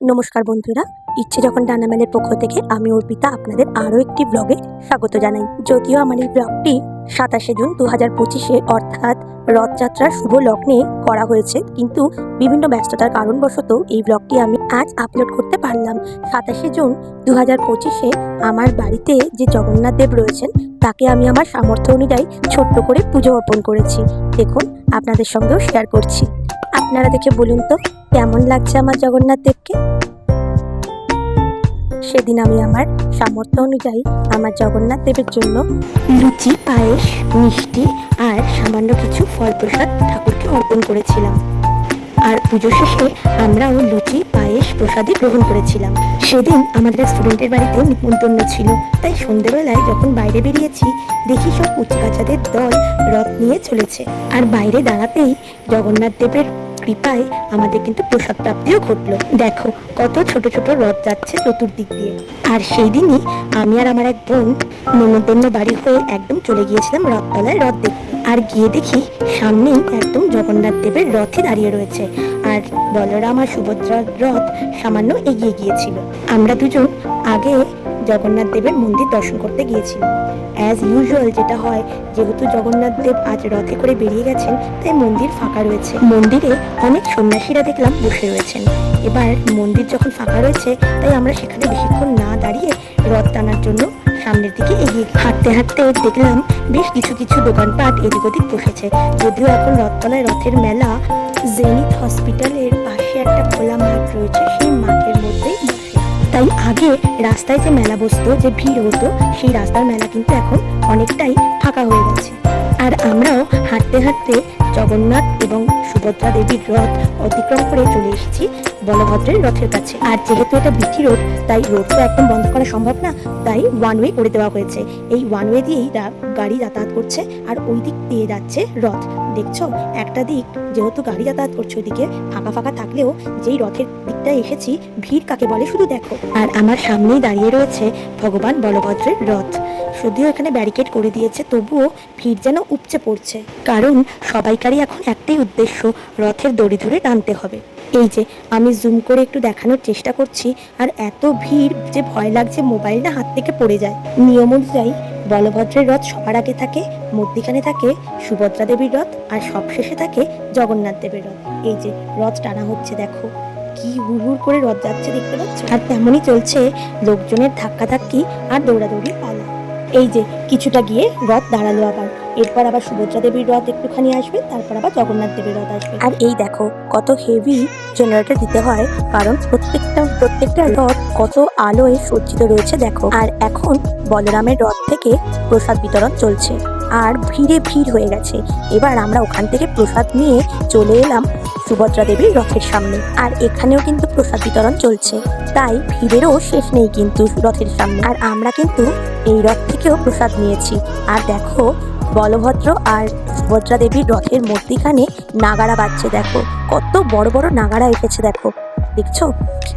নমস্কার বন্ধুরা, ইচ্ছে যখন ডানামেলের পক্ষ থেকে আমি অর্পিতা আপনাদের আরও একটি ব্লগে স্বাগত জানাই। যদিও আমার এই ব্লগটি সাতাশে জুন দু হাজার পঁচিশে অর্থাৎ রথযাত্রার শুভ লগ্নে করা হয়েছে, কিন্তু বিভিন্ন ব্যস্ততার কারণবশত এই ব্লগটি আমি আজ আপলোড করতে পারলাম। সাতাশে জুন দু হাজার পঁচিশে আমার বাড়িতে যে জগন্নাথ দেব রয়েছেন, তাকে আমি আমার সামর্থ্য অনুযায়ী ছোট্ট করে পুজো অর্পণ করেছি। দেখুন, আপনাদের সঙ্গেও শেয়ার করছি। আপনারা দেখে বলুন তো, কেমন লাগছে আমার জগন্নাথ দেবকে? সেদিন আমি আমার সামর্থ্য অনুযায়ী আমার জগন্নাথ দেবের জন্য লুচি, পায়েস, মিষ্টি আর সামান্য কিছু ফল প্রসাদ ঠাকুরকে অর্পণ করেছিলাম। আর পুজো শেষে আমরাও লুচি, পায়েস প্রসাদে গ্রহণ করেছিলাম। সেদিন আমাদের স্টুডেন্টের বাড়িতে নিমন্ত্রণ ছিল। তাই সন্ধেবেলায় যখন বাইরে বেরিয়েছি, দেখি সব উচ্চকাচাদের দল রথ নিয়ে চলেছে। আর বাইরে দাঁড়াতেই জগন্নাথ দেবের কৃপায় আমাদের কিন্তু প্রসাদ প্রাপ্তিও ঘটলো। দেখো কত ছোট ছোট রথ যাচ্ছে চতুর্দিক দিয়ে। আর সেই দিনই আমি আর আমার এক বোন নেমন্তন্ন বাড়ি হয়ে একদম চলে গিয়েছিলাম রথতলায় রথ দেখতে। আর গিয়ে দেখি সামনেই একদম জগন্নাথ দেবের রথে দাঁড়িয়ে রয়েছে। আর বলরাম আর সুভদ্রার রথ সামান্য এগিয়ে গিয়েছিল। আমরা দুজন আগে জগন্নাথ দেবের মন্দির দর্শন করতে গিয়েছিলাম। অ্যাজ ইউজুয়াল যেটা হয়, যেহেতু জগন্নাথ দেব আজ রথে করে বেরিয়ে গেছেন, তাই মন্দির ফাঁকা রয়েছে। মন্দিরে অনেক সন্ন্যাসীরা দেখলাম বসে রয়েছেন। এবার মন্দির যখন ফাঁকা রয়েছে, তাই আমরা সেখানে বেশিক্ষণ না দাঁড়িয়ে রথ টানার জন্য সামনের দিকে এগিয়ে হাঁটতে হাঁটতে দেখলাম বেশ কিছু কিছু দোকানপাট এদিক ওদিক বসেছে। যদিও এখন রথতলায় রথের মেলা, জেনিথ হসপিটালের পাশে একটা খোলা মাঠ রয়েছে, সেই মাঠের মধ্যেই তাই আগে রাস্তায় যে মেলা বসতো, যে ভিড় হতো, সেই রাস্তার মেলা কিন্তু এখন অনেকটাই ফাঁকা হয়ে গেছে। আর আমরাও হাঁটতে হাঁটতে জগন্নাথ এবং সুভদ্রা দেবীর রথ অতিক্রম করে চলে এসেছি। বলভদ্রের রথের কাছে। আর যেহেতু এটা বিটি রোড, তাই রোড তো একদম বন্ধ করা সম্ভব না, তাই ওয়ান ওয়ে করে দেওয়া হয়েছে। এই ওয়ান ওয়ে দিয়েই গাড়ি যাতায়াত করছে, আর ওই দিক দিয়ে যাচ্ছে রথ। দেখছ? একটা দিক, যেহেতু গাড়ি যাতায়াত করছে ওইদিকে, ফাঁকা ফাঁকা থাকলেও যেই রথের দিকটা এসেছি, ভিড় কাকে বলে শুধু দেখো। আর আমার সামনেই দাঁড়িয়ে রয়েছে ভগবান বলভদ্রের রথ। যদিও এখানে ব্যারিকেড করে দিয়েছে, তবুও ভিড় যেন উপচে পড়ছে। কারণ সবাইকারই এখন একটাই উদ্দেশ্য, রথের দড়ি ধরে টানতে হবে। এই যে, আমি জুম করে একটু দেখানোর চেষ্টা করছি, আর এত ভিড় যে ভয় লাগছে মোবাইলটা হাত থেকে পড়ে যায়। নিয়ম অনুযায়ী বলভদ্রের রথ সবার আগে থাকে, মধ্যিখানে থাকে সুভদ্রা দেবীর রথ, আর সবশেষে থাকে জগন্নাথ দেবের রথ। এই যে, রথ টানা হচ্ছে, দেখো। কি হুড় করে রথ যাচ্ছে দেখতে পাচ্ছ? আর তেমনই চলছে, লোকজনের ধাক্কাধাক্কি আর দৌড়াদৌড়ি পালা এই যে, কিছুটা গিয়ে রথ দাঁড়াল আবার। এরপর আবার সুভদ্রা দেবীর রথ একটুখানি আসবে, তারপর আবার জগন্নাথ দেবীর রথ আসবে। আর এই দেখো, কত হেভি জেনারেটর দিতে হয়, কারণ প্রত্যেকটা প্রত্যেকটা রথ কত আলোয় সজ্জিত রয়েছে, দেখো। আর এখন বলরামের রথ থেকে প্রসাদ বিতরণ চলছে, আর ভিড়ে ভিড় হয়ে গেছে। এবার আমরা ওখান থেকে প্রসাদ নিয়ে চলে এলাম সুভদ্রা দেবীর রথের সামনে। আর এখানেও কিন্তু প্রসাদ বিতরণ চলছে, তাই ভিড়েরও শেষ নেই কিন্তু রথের সামনে। আর আমরা কিন্তু এই রথ থেকেও প্রসাদ নিয়েছি। আর দেখো, বলভদ্র আর সুভদ্রা দেবীর রথের মধ্যিখানে নাগারা বাজছে দেখো। কত বড় বড় নাগারা এসেছে, দেখো। দেখছ?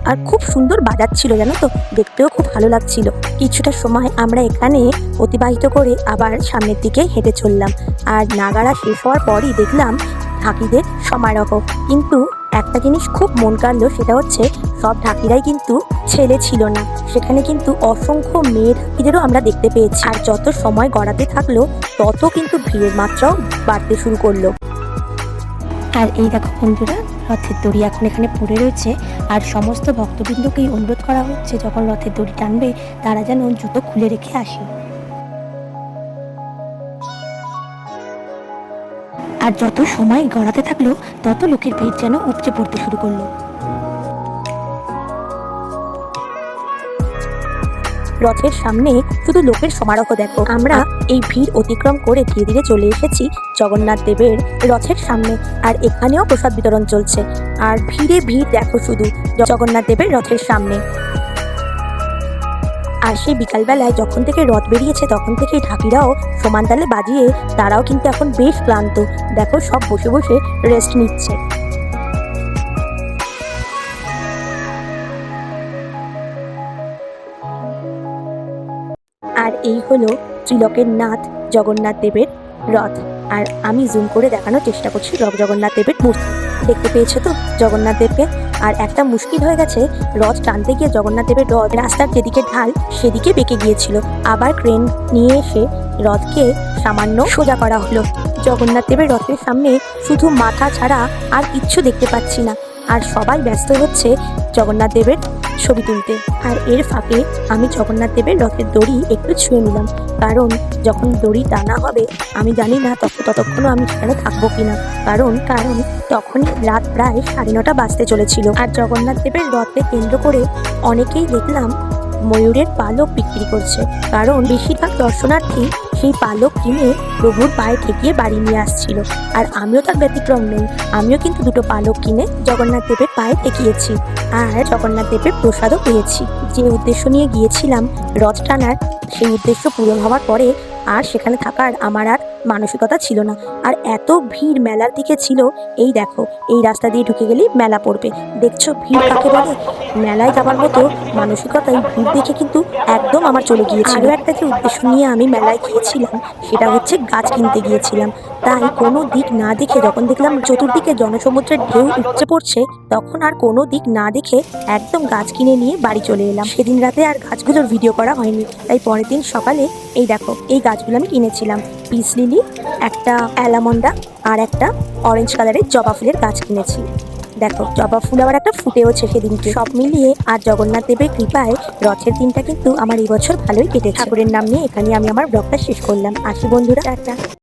আর খুব সুন্দর বাজাচ্ছিল, জানো তো? দেখতেও খুব ভালো লাগছিল। কিছুটা সময় আমরা এখানে অতিবাহিত করে আবার সামনের দিকে হেঁটে চললাম। আর নাগারা শেষ হওয়ার পরই দেখলাম ঢাকিদের সমারোহ। কিন্তু একটা জিনিস খুব মন কাড়লো, সেটা হচ্ছে সব ঢাকিরাই কিন্তু ছেলে ছিল না। সেখানে কিন্তু অসংখ্য মেয়ে ঢাকিদেরও আমরা দেখতে পেয়েছি। আর যত সময় গড়াতে থাকল, তত কিন্তু ভিড়ের মাত্রাও বাড়তে শুরু করল। আর এই দেখো বন্ধুরা, রথের দড়ি এখন এখানে পড়ে রয়েছে। আর সমস্ত ভক্তবৃন্দকেই অনুরোধ করা হচ্ছে, যখন রথের দড়ি টানবে, তারা যেন জুতো খুলে রেখে আসে। আর যত সময় গড়াতে থাকল, তত লোকের ভিড় যেন উপচে পড়তে শুরু করল। রথের সামনে শুধু লোকের সমারোহ দেখো। আমরা এই ভিড় অতিক্রম করে ধীরে ধীরে চলে এসেছি জগন্নাথ দেবের রথের সামনে। আর এখানেও প্রসাদ বিতরণ চলছে। আর ভিড়ে ভিড় দেখো শুধু জগন্নাথ দেবের রথের সামনে। আর সেই বিকালবেলায় যখন থেকে রথ বেরিয়েছে, তখন থেকে ঢাকিরাও সমান তালে বাজিয়ে তারাও কিন্তু এখন বেশ ক্লান্ত। দেখো সব বসে বসে রেস্ট নিচ্ছে। আর এই হলো ত্রিলোকের নাথ জগন্নাথ দেবের রথ। আর আমি জুম করে দেখানোর চেষ্টা করছি রব জগন্নাথ দেবের মূর্তি। দেখতে পেয়েছ তো? জগন্নাথ দেবকে? আর একটা মুশকিল হয়ে গেছে, রথ টানতে গিয়ে জগন্নাথ দেবের রথ রাস্তার যেদিকে ঢাল, সেদিকে বেঁকে গিয়েছিল। আবার ক্রেন নিয়ে এসে রথকে সামান্য সোজা করা হলো। জগন্নাথ দেবের রথের সামনে শুধু মাথা ছাড়া আর কিচ্ছু দেখতে পাচ্ছি না। আর সবাই ব্যস্ত হচ্ছে জগন্নাথ দেবের ছবি তুলতে। আর এর ফাঁকে আমি জগন্নাথ দেবের রথের দড়ি একটু ছুঁয়ে নিলাম। কারণ যখন দড়ি টানা হবে, আমি জানি না তখন ততক্ষণও আমি সেখানে থাকব কিনা। কারণ কারণ তখনই রাত প্রায় সাড়ে নটা বাজতে চলেছিল। আর জগন্নাথ দেবের রথকে কেন্দ্র করে অনেকেই দেখলাম ময়ূরের পালক বিক্রি করছে। কারণ বেশিরভাগ দর্শনার্থী সেই পালক কিনে প্রভুর পায়ে ঠেকিয়ে বাড়ি নিয়ে আসছিল। আর আমিও তার ব্যতিক্রম নেই। আমিও কিন্তু দুটো পালক কিনে জগন্নাথ দেবের পায়ে ঠেকিয়েছি। আর জগন্নাথ দেবের প্রসাদও পেয়েছি। যে উদ্দেশ্য নিয়ে গিয়েছিলাম রথ টানার, সেই উদ্দেশ্য পূরণ হওয়ার পরে আর সেখানে থাকার আমার আর মানসিকতা ছিল না। আর এত ভিড় মেলার দিকে ছিল, এই দেখো, এই রাস্তা দিয়ে ঢুকে গেলেই মেলা পড়বে। দেখছ ভিড় কাকে বলে? মেলায় যাবার মতো মানসিকতায় ভিড় দেখে কিন্তু একদম আমার চলে গিয়েছিল। একটা যে উদ্দেশ্য নিয়ে আমি মেলায় গিয়েছিলাম, সেটা হচ্ছে গাছ কিনতে গিয়েছিলাম। তাই কোনো দিক না দেখে যখন দেখলাম চতুর্দিকে জনসমুদ্রের ঢেউ উপচে পড়ছে, তখন আর কোনো দিক না দেখে একদম গাছ কিনে নিয়ে বাড়ি চলে এলাম। সেদিন রাতে আর গাছগুলোর ভিডিও করা হয়নি। তাই পরের দিন সকালে, এই দেখো, এই গাছগুলো আমি কিনেছিলাম। পিস লিলি, একটা অ্যালামন্ডা আর একটা অরেঞ্জ কালারের জবা ফুলের গাছ কিনেছি। দেখো, জবা ফুল আবার একটা ফুটেওছে সেদিনকে। সব মিলিয়ে আর জগন্নাথ দেবের কৃপায় রথের দিনটা কিন্তু আমার এই বছর ভালোই কেটেছে। ঠাকুরের নাম নিয়ে এখানে আমি আমার ব্লগটা শেষ করলাম। আসি বন্ধুরা একটা